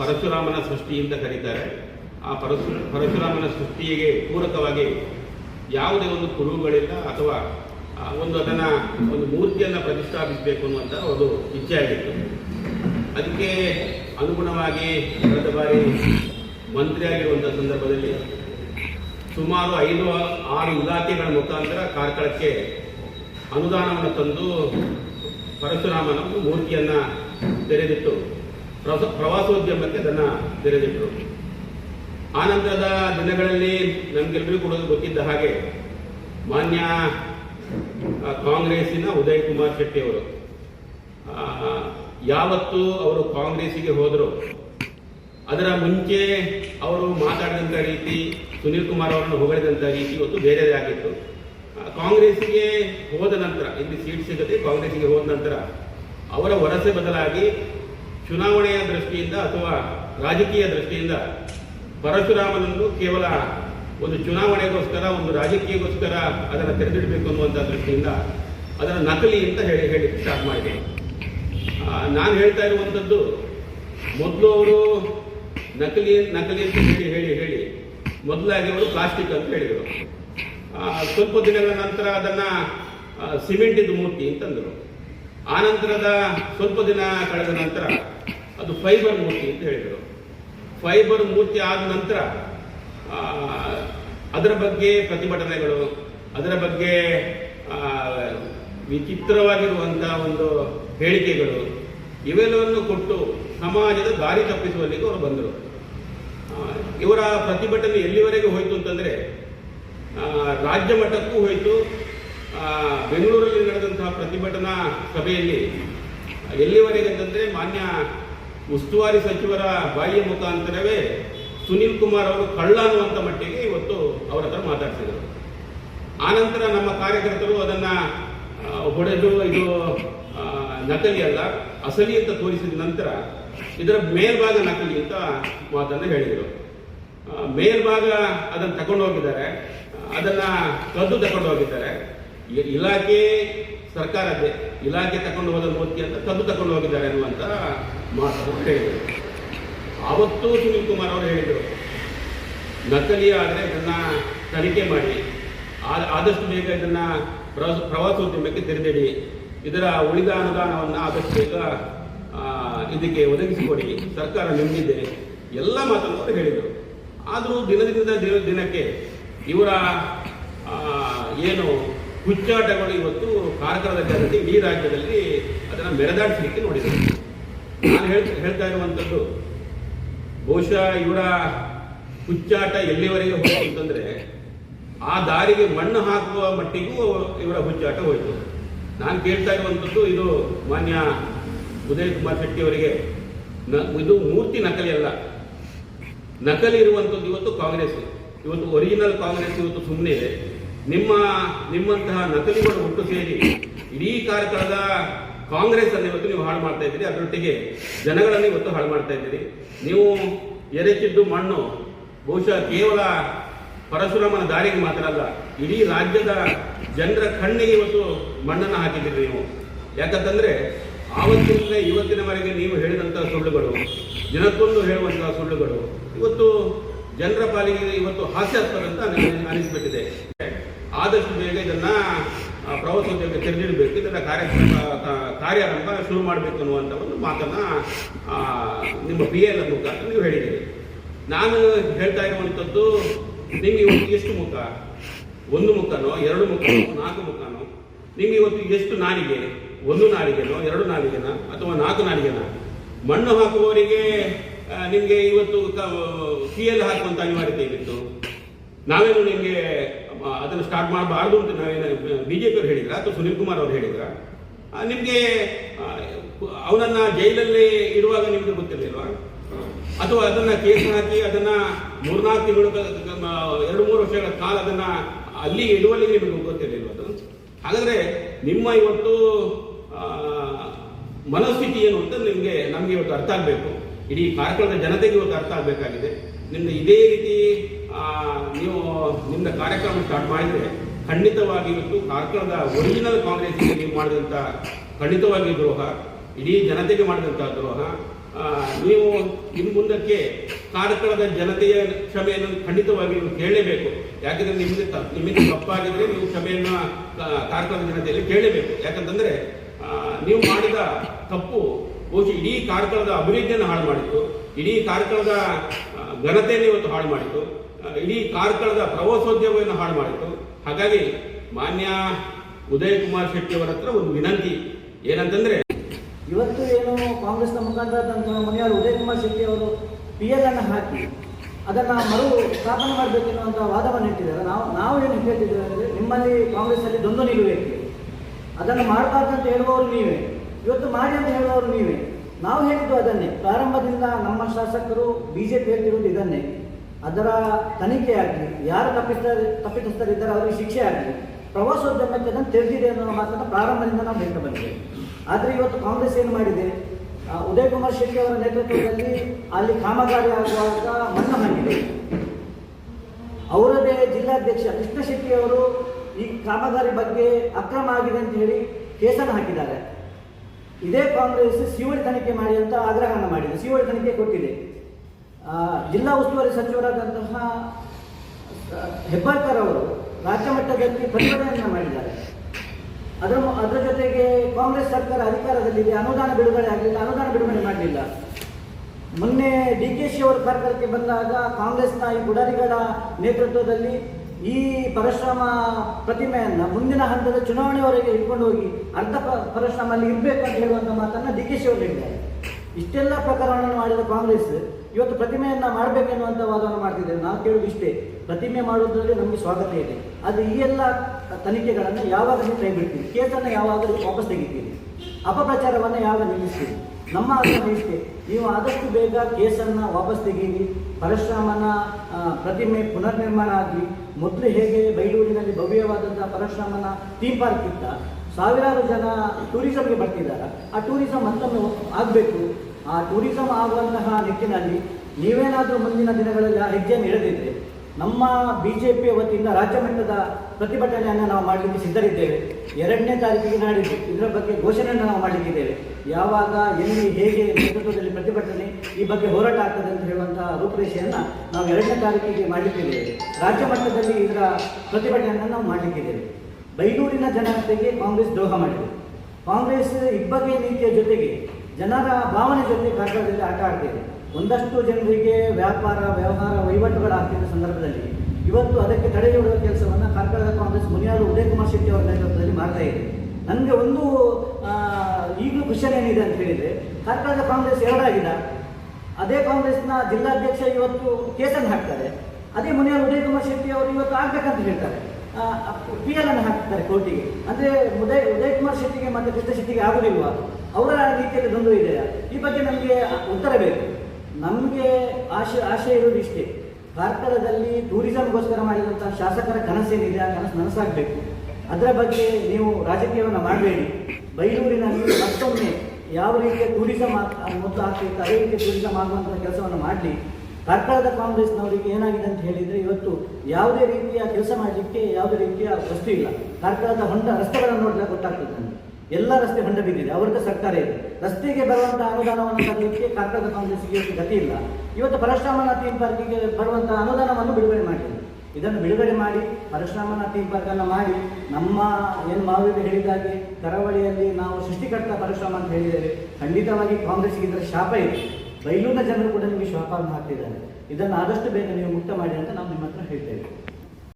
ಪರಶುರಾಮನ ಸೃಷ್ಟಿ ಅಂತ ಕರೀತಾರೆ. ಆ ಪರಶು, ಪರಶುರಾಮನ ಸೃಷ್ಟಿಗೆ ಪೂರಕವಾಗಿ ಯಾವುದೇ ಒಂದು ಕುರುಹುಗಳಿಲ್ಲ ಅಥವಾ ಒಂದು ಅದನ್ನು, ಒಂದು ಮೂರ್ತಿಯನ್ನು ಪ್ರತಿಷ್ಠಾಪಿಸಬೇಕು ಅನ್ನುವಂಥ ಒಂದು ಇಚ್ಛೆ ಆಗಿತ್ತು. ಅದಕ್ಕೆ ಅನುಗುಣವಾಗಿ ಕಳೆದ ಬಾರಿ ಮಂತ್ರಿ ಆಗಿರುವಂಥ ಸಂದರ್ಭದಲ್ಲಿ ಸುಮಾರು ಐದು, ಆರು ಇಲಾಖೆಗಳ ಮುಖಾಂತರ ಕಾರ್ಕಳಕ್ಕೆ ಅನುದಾನವನ್ನು ತಂದು ಪರಶುರಾಮನ ಮೂರ್ತಿಯನ್ನು ತೆರೆದಿಟ್ಟು ಪ್ರವಾಸೋದ್ಯಮಕ್ಕೆ ಅದನ್ನು ತೆರೆದಿಟ್ಟರು. ಆನಂತರದ ದಿನಗಳಲ್ಲಿ ನಮಗೆಲ್ಲರಿಗೂ ಕೂಡ ಗೊತ್ತಿದ್ದ ಹಾಗೆ ಮಾನ್ಯ ಕಾಂಗ್ರೆಸ್ಸಿನ ಉದಯ್ ಕುಮಾರ್ ಶೆಟ್ಟಿ ಅವರು. ಯಾವತ್ತು ಅವರು ಕಾಂಗ್ರೆಸ್ಸಿಗೆ ಹೋದರು. ಅದರ ಮುಂಚೆ ಅವರು ಮಾತಾಡಿದಂಥ ರೀತಿ, ಸುನೀಲ್ ಕುಮಾರ್ ಅವರನ್ನು ಹೊಗಳಿದಂಥ ರೀತಿ ಇವತ್ತು ಬೇರೆದೇ ಆಗಿತ್ತು. ಕಾಂಗ್ರೆಸ್ಸಿಗೆ ಹೋದ ನಂತರ, ಇಲ್ಲಿ ಸೀಟ್ ಸಿಗದೆ ಕಾಂಗ್ರೆಸ್ಸಿಗೆ ಹೋದ ನಂತರ ಅವರ ವರಸೆ ಬದಲಾಗಿ ಚುನಾವಣೆಯ ದೃಷ್ಟಿಯಿಂದ ಅಥವಾ ರಾಜಕೀಯ ದೃಷ್ಟಿಯಿಂದ ಪರಶುರಾಮನನ್ನು ಕೇವಲ ಒಂದು ಚುನಾವಣೆಗೋಸ್ಕರ, ಒಂದು ರಾಜಕೀಯಕ್ಕೋಸ್ಕರ ಅದನ್ನು ತೆರೆದಿಡಬೇಕು ಅನ್ನುವಂಥ ದೃಷ್ಟಿಯಿಂದ ಅದರ ನಕಲಿ ಅಂತ ಹೇಳಿ ಹೇಳಿ ಸ್ಟಾರ್ಟ್ ಮಾಡಿದೆ. ನಾನು ಹೇಳ್ತಾ ಇರುವಂಥದ್ದು, ಮೊದಲು ಅವರು ನಕಲಿ ನಕಲಿ ಅಂತ ಹೇಳಿ ಹೇಳಿ ಹೇಳಿ ಮೊದಲಾಗಿ ಅವರು ಪ್ಲಾಸ್ಟಿಕ್ ಅಂತ ಹೇಳಿದರು. ಸ್ವಲ್ಪ ದಿನಗಳ ನಂತರ ಅದನ್ನು ಸಿಮೆಂಟಿದ್ದು ಮೂರ್ತಿ ಅಂತಂದರು ಆನಂತರದ ಸ್ವಲ್ಪ ದಿನ ಕಳೆದ ನಂತರ ಅದು ಫೈಬರ್ ಮೂರ್ತಿ ಅಂತ ಹೇಳಿದರು. ಫೈಬರ್ ಮೂರ್ತಿ ಆದ ನಂತರ ಅದರ ಬಗ್ಗೆ ಪ್ರತಿಭಟನೆಗಳು, ಅದರ ಬಗ್ಗೆ ವಿಚಿತ್ರವಾಗಿರುವಂಥ ಒಂದು ಹೇಳಿಕೆಗಳು ಇವೆಲ್ಲವನ್ನು ಕೊಟ್ಟು ಸಮಾಜದ ದಾರಿ ತಪ್ಪಿಸುವಲ್ಲಿಗೆ ಅವರು ಬಂದರು. ಇವರ ಪ್ರತಿಭಟನೆ ಎಲ್ಲಿವರೆಗೆ ಹೋಯಿತು ಅಂತಂದರೆ ರಾಜ್ಯ ಮಟ್ಟಕ್ಕೂ ಹೋಯಿತು ಬೆಂಗಳೂರಲ್ಲಿ ನಡೆದಂತಹ ಪ್ರತಿಭಟನಾ ಸಭೆಯಲ್ಲಿ ಎಲ್ಲಿವರೆಗೆ ಅಂತಂದರೆ ಮಾನ್ಯ ಉಸ್ತುವಾರಿ ಸಚಿವರ ಬಾಯಿಯ ಮುಖಾಂತರವೇ ಸುನೀಲ್ ಕುಮಾರ್ ಅವರು ಕಳ್ಳ ಅನ್ನುವಂಥ ಮಟ್ಟಿಗೆ ಇವತ್ತು ಅವರ ಹತ್ರ ಮಾತಾಡ್ತಿದ್ರು. ಆನಂತರ ನಮ್ಮ ಕಾರ್ಯಕರ್ತರು ಅದನ್ನ ಹೊಡೆದು ಇದು ನಕಲಿ ಅಲ್ಲ, ಅಸಲಿ ಅಂತ ತೋರಿಸಿದ ನಂತರ ಇದರ ಮೇಲ್ಭಾಗ ನಕಲಿ ಅಂತ ಮಾತನ್ನು ಹೇಳಿದರು. ಮೇಲ್ಭಾಗ ಅದನ್ನು ತಗೊಂಡು ಹೋಗಿದ್ದಾರೆ ಅದನ್ನ ಕದ್ದು ತಗೊಂಡು ಹೋಗಿದ್ದಾರೆ ಇಲಾಖೆ ಸರ್ಕಾರದ್ದೇ ಇಲಾಖೆ ತಗೊಂಡು ಹೋದ ಅಂತ ತಂದು ತಗೊಂಡು ಹೋಗಿದ್ದಾರೆ ಅನ್ನುವಂಥ ಮಾತು ಹೇಳಿದರು. ಅವತ್ತು ಸುನೀಲ್ ಕುಮಾರ್ ಅವರು ಹೇಳಿದರು, ನಕಲಿ ಆದರೆ ಇದನ್ನ ತನಿಖೆ ಮಾಡಿ. ಆದಷ್ಟು ಬೇಗ ಇದನ್ನ ಪ್ರವಾಸ ಪ್ರವಾಸೋದ್ಯಮಕ್ಕೆ ತೆರೆದಿಡಿ. ಇದರ ಉಳಿದ ಅನುದಾನವನ್ನು ಆದಷ್ಟು ಬೇಗ ಇದಕ್ಕೆ ಒದಗಿಸಿಕೊಡಿ. ಸರ್ಕಾರ ನಿಂದಿದೆ ಎಲ್ಲ ಮಾತನ್ನು ಅವರು ಹೇಳಿದರು. ಆದರೂ ದಿನದಿಂದ ದಿನ ದಿನಕ್ಕೆ ಇವರ ಏನು ಹುಚ್ಚಾಟಗಳು ಇವತ್ತು ಕಾರ್ಕಳದ ಜನತೆ ಇಡೀ ರಾಜ್ಯದಲ್ಲಿ ಅದನ್ನು ಮೆರೆದಾಡಿಸಲಿಕ್ಕೆ ನೋಡಿದೆ ನಾನು ಹೇಳ್ತಾ ಹೇಳ್ತಾ ಇರುವಂಥದ್ದು ಬಹುಶಃ ಇವರ ಹುಚ್ಚಾಟ ಎಲ್ಲಿವರೆಗೆ ಹೋಯಿತು ಅಂತಂದರೆ, ಆ ದಾರಿಗೆ ಮಣ್ಣು ಹಾಕುವ ಮಟ್ಟಿಗೂ ಇವರ ಹುಚ್ಚಾಟ ಹೋಯಿತು. ನಾನು ಕೇಳ್ತಾ ಇರುವಂಥದ್ದು ಇದು ಮಾನ್ಯ ಉದಯ್ ಕುಮಾರ್ ಶೆಟ್ಟಿ ಅವರಿಗೆ ನ- ಇದು ಮೂರ್ತಿ ನಕಲಿ ಅಲ್ಲ. ನಕಲಿ ಇರುವಂಥದ್ದು ಇವತ್ತು ಕಾಂಗ್ರೆಸ್ ಇವತ್ತು ಒರಿಜಿನಲ್ ಕಾಂಗ್ರೆಸ್ ಇವತ್ತು ಸುಮ್ಮನೆ ಇದೆ. ನಿಮ್ಮ, ನಿಮ್ಮಂತಹ ನಕಲಿಗಳು ಒಟ್ಟು ಸೇರಿ ಇಡೀ ಕಾರ್ಯಕ್ರಮದ ಕಾಂಗ್ರೆಸ್ ಅನ್ನು ಇವತ್ತು ನೀವು ಹಾಳು ಮಾಡ್ತಾ ಇದ್ದೀರಿ, ಅದರೊಟ್ಟಿಗೆ ಜನಗಳನ್ನು ಇವತ್ತು ಹಾಳು ಮಾಡ್ತಾ ಇದ್ದೀರಿ. ನೀವು ಎರೆಚಿದ್ದು ಮಣ್ಣು, ಬಹುಶಃ ಕೇವಲ ಪರಶುರಾಮನ ದಾರಿಗೆ ಮಾತ್ರ ಅಲ್ಲ, ಇಡೀ ರಾಜ್ಯದ ಜನರ ಕಣ್ಣಿಗೆ ಇವತ್ತು ಮಣ್ಣನ್ನು ಹಾಕಿದ್ದೀರಿ ನೀವು. ಯಾಕಂತಂದ್ರೆ ಆವತ್ತಿನಿಂದ ಇವತ್ತಿನವರೆಗೆ ನೀವು ಹೇಳಿದಂತಹ ಸುಳ್ಳುಗಳು, ದಿನಕ್ಕೊಂದು ಹೇಳುವಂತಹ ಸುಳ್ಳುಗಳು, ಇವತ್ತು ಜನರ ಪಾಲಿಗೆ ಇವತ್ತು ಹಾಸ್ಯಾಸ್ಪದ ಅಂತ ಅನಿಸ್ಬಿಟ್ಟಿದೆ. ಆದಷ್ಟು ಬೇಗ ಇದನ್ನ ಪ್ರವಾಸೋದ್ಯಮಕ್ಕೆ ತೆರೆದಿಡಬೇಕು, ಇದನ್ನ ಕಾರ್ಯಕ್ರಮ ಕಾರ್ಯಾರಂಭ ಶುರು ಮಾಡಬೇಕು ಅನ್ನುವಂಥ ಒಂದು ಮಾತನ್ನ ನಿಮ್ಮ ಪಿ ಎಲ್ ಮುಖಾಂತರ ನೀವು ಹೇಳಿದ್ದೀರಿ. ನಾನು ಹೇಳ್ತಾ ಇರುವಂಥದ್ದು ನಿಮ್ಗೆ ಇವತ್ತು ಎಷ್ಟು ಮುಖ? ಒಂದು ಮುಖನೋ, ಎರಡು ಮುಖನೋ, ನಾಲ್ಕು ಮುಖನೋ? ನಿಮ್ಗೆ ಇವತ್ತು ಎಷ್ಟು ನಾಲಿಗೆ? ಒಂದು ನಾಲಿಗೆನೋ, ಎರಡು ನಾಲಿಗೆನ, ಅಥವಾ ನಾಲ್ಕು ನಾಲಿಗೆನ? ಮಣ್ಣು ಹಾಕುವವರಿಗೆ ನಿಮಗೆ ನಿಮ್ಗೆ ಇವತ್ತು ಸಿ ಎಲ್ ಹಾಕುವಂತ ಅನಿವಾರ್ಯತೆ ಇತ್ತು ನಾವೇನು ನಿಮಗೆ ಅದನ್ನು ಸ್ಟಾರ್ಟ್ ಮಾಡಬಾರ್ದು ಅಂತ ನಾವೇನು ಜೆ ಅವರು ಹೇಳಿದ್ರ ಅಥವಾ ಸುನೀಲ್ ಕುಮಾರ್ ಅವರು ಹೇಳಿದ್ರ? ನಿಮಗೆ ಅವನನ್ನ ಜೈಲಲ್ಲಿ ಇಡುವಾಗ ನಿಮಗೆ ಗೊತ್ತಿರಲಿಲ್ವಾ? ಅಥವಾ ಅದನ್ನ ಕೇಸ್ ಹಾಕಿ ಅದನ್ನ ಮೂರ್ನಾಲ್ಕು ತಿಂಗಳು ಎರಡು ಮೂರು ವರ್ಷಗಳ ಕಾಲ ಅದನ್ನ ಅಲ್ಲಿ ಇಡುವಲ್ಲಿ ನಿಮಗೆ ಗೊತ್ತಿರಲಿಲ್ಲ ಅದು? ಹಾಗಾದ್ರೆ ನಿಮ್ಮ ಇವತ್ತು ಮನಸ್ಥಿತಿ ಏನು ಅಂತ ನಿಮಗೆ, ನಮಗೆ ಇವತ್ತು ಅರ್ಥ ಆಗಬೇಕು. ಇಡೀ ಕಾರ್ಕಳದ ಜನತೆಗೆ ಇವತ್ತು ಅರ್ಥ ಆಗಬೇಕಾಗಿದೆ. ನಿಮ್ದು ಇದೇ ರೀತಿ ನೀವು ನಿಮ್ಮ ಕಾರ್ಯಕ್ರಮ ಸ್ಟಾರ್ಟ್ ಮಾಡಿದ್ರೆ ಖಂಡಿತವಾಗಿ ಇವತ್ತು ಕಾರ್ಕಳದ ಒರಿಜಿನಲ್ ಕಾಂಗ್ರೆಸ್ಗೆ ನೀವು ಮಾಡಿದಂಥ ಖಂಡಿತವಾಗಿ ದ್ರೋಹ, ಇಡೀ ಜನತೆಗೆ ಮಾಡಿದಂತ ದ್ರೋಹ. ನೀವು ಇನ್ನು ಮುಂದಕ್ಕೆ ಕಾರ್ಕಳದ ಜನತೆಯ ಕ್ಷಮೆಯನ್ನು ಖಂಡಿತವಾಗಿ ನೀವು ಕೇಳಲೇಬೇಕು. ಯಾಕಂದ್ರೆ ನಿಮಗೆ ನಿಮ್ಮಿಂದ ತಪ್ಪಾಗಿದ್ರೆ ನೀವು ಕ್ಷಮೆಯನ್ನ ಕಾರ್ಕಳದ ಜನತೆಯಲ್ಲಿ ಕೇಳಲೇಬೇಕು. ಯಾಕಂತಂದ್ರೆ ನೀವು ಮಾಡಿದ ತಪ್ಪು ಬಹುಶಃ ಇಡೀ ಕಾರ್ಕಳದ ಅಭಿವೃದ್ಧಿಯನ್ನು ಹಾಳು ಮಾಡಿತ್ತು. ಇಡೀ ಕಾರ್ಕಳದ ಘನತೆಯನ್ನು ಇವತ್ತು ಹಾಳು ಮಾಡಿತ್ತು. ಇಡೀ ಕಾರ್ಕಳದ ಪ್ರವಾಸೋದ್ಯಮವನ್ನು ಹಾಳು ಮಾಡಿತು ಹಾಗಾಗಿ ಮಾನ್ಯ ಉದಯ್ ಕುಮಾರ್ ಶೆಟ್ಟಿ ಅವರ ಹತ್ರ ಒಂದು ವಿನಂತಿ. ಏನಂತಂದ್ರೆ, ಇವತ್ತು ಏನು ಕಾಂಗ್ರೆಸ್ನ ಮುಖಂಡರಾದಂತಹ ಮನೆಯವರು ಉದಯ್ ಕುಮಾರ್ ಶೆಟ್ಟಿ ಅವರು ಪಿ ಎಲ್ ಅನ್ನು ಹಾಕಿ ಅದನ್ನು ಮರು ಸ್ಥಾಪನೆ ಮಾಡಬೇಕೆನ್ನುವಂಥ ವಾದವನ್ನು ಇಟ್ಟಿದ್ದಾರೆ. ನಾವು ನಾವು ಏನು ಹೇಳ್ತಿದ್ದೇವೆ ಅಂದರೆ, ನಿಮ್ಮಲ್ಲಿ ಕಾಂಗ್ರೆಸ್ಸಲ್ಲಿ ದೊಂದು ನಿಲ್ಲಬೇಕು ಅದನ್ನು ಮಾಡಬಾರ್ದು ಅಂತ ಹೇಳುವವರು ನೀವೇ. ಇವತ್ತು ಮಾಡಿ ಅಂತ ಹೇಳುವವರು ನೀವೇ. ನಾವು ಹೇಳಿದ್ದು ಅದನ್ನೇ. ಪ್ರಾರಂಭದಿಂದ ನಮ್ಮ ಶಾಸಕರು ಬಿ ಜೆ ಪಿ ಇದನ್ನೇ. ಅದರ ತನಿಖೆ ಆಗಲಿ, ಯಾರು ತಪ್ಪಿಸ್ತ ತಪ್ಪಿತಸ್ಥರಿದ್ದಾರೆ ಅವರಿಗೆ ಶಿಕ್ಷೆ ಆಗಲಿ, ಪ್ರವಾಸೋದ್ಯಮಕ್ಕೆ ನಾನು ತೆರೆದಿದೆ ಅನ್ನೋ ಮಾತನ್ನು ಪ್ರಾರಂಭದಿಂದ ನಾವು ಹೇಳ್ತಾ ಬಂದಿದ್ದೇವೆ ಆದರೆ ಇವತ್ತು ಕಾಂಗ್ರೆಸ್ ಏನು ಮಾಡಿದೆ? ಉದಯ್ ಕುಮಾರ್ ಶೆಟ್ಟಿ ಅವರ ನೇತೃತ್ವದಲ್ಲಿ ಅಲ್ಲಿ ಕಾಮಗಾರಿ ಆಗುವಾಗ ಮಣ್ಣು ಹಾಕಿದೆ ಅವರದೇ ಜಿಲ್ಲಾಧ್ಯಕ್ಷ ಕೃಷ್ಣ ಶೆಟ್ಟಿ ಅವರು ಈ ಕಾಮಗಾರಿ ಬಗ್ಗೆ ಅಕ್ರಮ ಆಗಿದೆ ಅಂತ ಹೇಳಿ ಕೇಸನ್ನು ಹಾಕಿದ್ದಾರೆ. ಇದೇ ಕಾಂಗ್ರೆಸ್ ಸಿಒಡಿ ತನಿಖೆ ಮಾಡಿ ಅಂತ ಆಗ್ರಹವನ್ನು ಮಾಡಿದೆ. ಸಿಒಡಿ ತನಿಖೆ ಕೊಟ್ಟಿದೆ. ಜಿಲ್ಲಾ ಉಸ್ತುವಾರಿ ಸಚಿವರಾದಂತಹ ಹೆಬ್ಬಾಳ್ಕರ್ ಅವರು ರಾಜ್ಯ ಮಟ್ಟದಲ್ಲಿ ಪ್ರತಿಭಟನೆಯನ್ನು ಮಾಡಿದ್ದಾರೆ. ಅದರ ಅದರ ಜೊತೆಗೆ ಕಾಂಗ್ರೆಸ್ ಸರ್ಕಾರ ಅಧಿಕಾರದಲ್ಲಿದೆ, ಅನುದಾನ ಬಿಡುಗಡೆ ಆಗಲಿಲ್ಲ, ಅನುದಾನ ಬಿಡುಗಡೆ ಮಾಡಲಿಲ್ಲ. ಮೊನ್ನೆ ಡಿ ಕೆ ಶಿ ಅವರು ಸರ್ಕಾರಕ್ಕೆ ಬಂದಾಗ ಕಾಂಗ್ರೆಸ್ನ ಈ ಬುಡಾರಿಗಳ ನೇತೃತ್ವದಲ್ಲಿ ಈ ಪರಶ್ರಮ ಪ್ರತಿಮೆಯನ್ನು ಮುಂದಿನ ಹಂತದ ಚುನಾವಣೆವರೆಗೆ ಇಟ್ಕೊಂಡು ಹೋಗಿ ಅರ್ಧ ಪರಶುರಾಮ ಅಲ್ಲಿ ಇರಬೇಕು ಅಂತ ಹೇಳುವಂಥ ಮಾತನ್ನು ಡಿ ಕೆ ಶಿ ಅವರು ಹೇಳಿದ್ದಾರೆ. ಇಷ್ಟೆಲ್ಲ ಪ್ರಕರಣವನ್ನು ಮಾಡಿದ ಕಾಂಗ್ರೆಸ್ ಇವತ್ತು ಪ್ರತಿಮೆಯನ್ನು ಮಾಡಬೇಕೆನ್ನುವಂಥ ವಾದವನ್ನು ಮಾಡ್ತಿದ್ದೇವೆ. ನಾವು ಕೇಳುವುದು ಇಷ್ಟೇ. ಪ್ರತಿಮೆ ಮಾಡುವುದರಲ್ಲಿ ನಮಗೆ ಸ್ವಾಗತ ಇದೆ. ಆದರೆ ಈ ಎಲ್ಲ ತನಿಖೆಗಳನ್ನು ಯಾವಾಗ ನೀವು ಕೈ ಬಿಡ್ತೀರಿ? ಕೇಸನ್ನು ಯಾವಾಗಲೂ ವಾಪಸ್ ತೆಗಿತೀರಿ? ಅಪಪ್ರಚಾರವನ್ನು ಯಾವಾಗ ನಿಲ್ಲಿಸ್ತೀರಿ? ನಮ್ಮ ಆಗ್ರಹ ಇಷ್ಟೇ. ನೀವು ಆದಷ್ಟು ಬೇಗ ಕೇಸನ್ನು ವಾಪಸ್ ತೆಗೀರಿ. ಪರಶುರಾಮನ ಪ್ರತಿಮೆ ಪುನರ್ನಿರ್ಮಾಣ ಆಗಲಿ. ಮೊದಲು ಹೇಗೆ ಬೈಲೂರಿನಲ್ಲಿ ಭವ್ಯವಾದಂಥ ಪರಶುರಾಮನ ಥೀಮ್ ಪಾರ್ಕ್ ಇತ್ತ, ಸಾವಿರಾರು ಜನ ಟೂರಿಸಮ್ಗೆ ಬರ್ತಿದ್ದಾರೆ. ಆ ಟೂರಿಸಮ್ ಮತ್ತೊಮ್ಮೆ ಆಗಬೇಕು. ಆ ಟೂರಿಸಂ ಆಗುವಂತಹ ನಿಟ್ಟಿನಲ್ಲಿ ನೀವೇನಾದರೂ ಮುಂದಿನ ದಿನಗಳಲ್ಲಿ ಆ ಹೆಜ್ಜೆಯನ್ನು ಇಡದಿದ್ರೆ ನಮ್ಮ ಬಿ ಜೆ ಪಿಯ ವತಿಯಿಂದ ರಾಜ್ಯ ಮಟ್ಟದ ಪ್ರತಿಭಟನೆಯನ್ನು ನಾವು ಮಾಡಲಿಕ್ಕೆ ಸಿದ್ಧರಿದ್ದೇವೆ. ಎರಡನೇ ತಾರೀಕಿಗೆ ನಾಡಿದ್ದು. ಇದರ ಬಗ್ಗೆ ಘೋಷಣೆಯನ್ನು ನಾವು ಮಾಡಲಿಕ್ಕಿದ್ದೇವೆ. ಯಾವಾಗ, ಎಲ್ಲಿ, ಹೇಗೆ ನೇತೃತ್ವದಲ್ಲಿ ಪ್ರತಿಭಟನೆ ಈ ಬಗ್ಗೆ ಹೋರಾಟ ಆಗ್ತದೆ ಅಂತ ಹೇಳುವಂತಹ ರೂಪರೇಷೆಯನ್ನು ನಾವು ಎರಡನೇ ತಾರೀಕಿಗೆ ಮಾಡಲಿಕ್ಕಿದ್ದೇವೆ. ರಾಜ್ಯ ಮಟ್ಟದಲ್ಲಿ ಇದರ ಪ್ರತಿಭಟನೆಯನ್ನು ನಾವು ಮಾಡಲಿಕ್ಕಿದ್ದೇವೆ. ಬೈಲೂರಿನ ಜನತೆಗೆ ಕಾಂಗ್ರೆಸ್ ದ್ರೋಹ ಮಾಡಿದೆ. ಕಾಂಗ್ರೆಸ್ ಇಬ್ಬಗೆ ನೀತಿಯ ಜೊತೆಗೆ ಜನರ ಭಾವನೆ ಜೊತೆ ಕಾರ್ಕಳದಲ್ಲಿ ಆಟ ಆಡ್ತಿದೆ ಒಂದಷ್ಟು ಜನರಿಗೆ ವ್ಯಾಪಾರ, ವ್ಯವಹಾರ ವಹಿವಾಟುಗಳಾಗ್ತಿದ್ದ ಸಂದರ್ಭದಲ್ಲಿ ಇವತ್ತು ಅದಕ್ಕೆ ತಡೆ ನೀಡುವ ಕೆಲಸವನ್ನು ಕಾರ್ಕಳದ ಕಾಂಗ್ರೆಸ್ ಮುನಿಯಾರು ಉದಯಕುಮಾರ್ ಶೆಟ್ಟಿ ಅವರ ನೇತೃತ್ವದಲ್ಲಿ ಮಾಡ್ತಾ ಇದೆ. ನನಗೆ ಒಂದು ಈಗಲೂ ಕ್ವಶನ್ ಏನಿದೆ ಅಂತ ಹೇಳಿದರೆ, ಕಾರ್ಕಳದ ಕಾಂಗ್ರೆಸ್ ಎರಡಾಗಿಲ್ಲ ಅದೇ ಕಾಂಗ್ರೆಸ್ನ ಜಿಲ್ಲಾಧ್ಯಕ್ಷ ಇವತ್ತು ಕೇಸನ್ನು ಹಾಕ್ತಾರೆ. ಅದೇ ಮುನಿಯಾರು ಉದಯ್ ಕುಮಾರ್ ಶೆಟ್ಟಿ ಅವರು ಇವತ್ತು ಆಗ್ಬೇಕಂತ ಹೇಳ್ತಾರೆ. ಪಿ ಎಲ್ ಅನ್ನು ಹಾಕ್ತಾರೆ ಕೋರ್ಟಿಗೆ. ಅಂದರೆ ಉದಯ್ ಉದಯ್ ಕುಮಾರ್ ಶೆಟ್ಟಿಗೆ ಮತ್ತೆ ಕೃಷ್ಣ ಶೆಟ್ಟಿಗೆ ಆಗುದಿಲ್ವಾ? ಅವರ ರೀತಿಯಲ್ಲಿ ತೊಂದರೆ ಇದೆಯಾ ಈ ಬಗ್ಗೆ ನಮಗೆ ಉತ್ತರ ಬೇಕು. ನಮಗೆ ಆಶೆ ಆಶೆ ಇರೋದು ಇಷ್ಟೇ. ಕಾರ್ಕಳದಲ್ಲಿ ಟೂರಿಸಮ್ಗೋಸ್ಕರ ಮಾಡಿದಂತಹ ಶಾಸಕರ ಕನಸೇನಿದೆ, ಆ ಕನಸು ನನಸಾಗಬೇಕು. ಅದರ ಬಗ್ಗೆ ನೀವು ರಾಜಕೀಯವನ್ನು ಮಾಡಬೇಡಿ. ಬೈಲೂರಿನಲ್ಲಿ ಮತ್ತೊಮ್ಮೆ ಯಾವ ರೀತಿಯ ಟೂರಿಸಮ್ ಮೊದಲು ಆಗ್ತಿತ್ತು, ಅದೇ ರೀತಿ ಟೂರಿಸಮ್ ಆಗುವಂತಹ ಕೆಲಸವನ್ನು ಮಾಡಲಿ. ಕಾರ್ಕಳದ ಕಾಂಗ್ರೆಸ್ನವರಿಗೆ ಏನಾಗಿದೆ ಅಂತ ಹೇಳಿದರೆ ಇವತ್ತು ಯಾವುದೇ ರೀತಿಯ ಕೆಲಸ ಮಾಡಲಿಕ್ಕೆ ಯಾವುದೇ ರೀತಿಯ ವಸ್ತು ಇಲ್ಲ. ಕಾರ್ಕಳದ ಹೊಂಡ ರಸ್ತೆಗಳನ್ನು ನೋಡಿದಾಗ ಗೊತ್ತಾಗ್ತದೆ ಎಲ್ಲ ರಸ್ತೆ ಹೊಂಡ ಬಿದ್ದಿದೆ. ಅವ್ರದ್ದು ಸರ್ಕಾರ ಇದೆ. ರಸ್ತೆಗೆ ಬರುವಂತಹ ಅನುದಾನವನ್ನು ತರಲಿಕ್ಕೆ ಕರ್ನಾಟಕ ಕಾಂಗ್ರೆಸ್ಗೆ ಗತಿ ಇಲ್ಲ. ಇವತ್ತು ಪರಶುರಾಮನ ಥೀಮ್ ಪಾರ್ಕಿಗೆ ಬರುವಂತಹ ಅನುದಾನವನ್ನು ಬಿಡುಗಡೆ ಮಾಡಿದೆ ಇದನ್ನು ಬಿಡುಗಡೆ ಮಾಡಿ ಪರಶುರಾಮನ ಥೀಮ್ ಪಾರ್ಕನ್ನು ಮಾಡಿ, ನಮ್ಮ ಏನು ಮಾವಿಗೆ ಹೇಳಿದಾಗೆ ಕರಾವಳಿಯಲ್ಲಿ ನಾವು ಸೃಷ್ಟಿಕರ್ತ ಪರಶುರಾಮ ಅಂತ ಹೇಳಿದರೆ ಖಂಡಿತವಾಗಿ ಕಾಂಗ್ರೆಸ್ಗೆ ಇದರ ಶಾಪ ಇದೆ. ಬೈಲೂರಿನ ಜನರು ಕೂಡ ನಿಮಗೆ ಶಾಪವನ್ನು ಹಾಕ್ತಿದ್ದಾರೆ. ಇದನ್ನು ಆದಷ್ಟು ಬೇಗ ನೀವು ಮುಕ್ತ ಮಾಡಿ ಅಂತ ನಾವು ನಿಮ್ಮ ಹತ್ರ ಹೇಳ್ತೇವೆ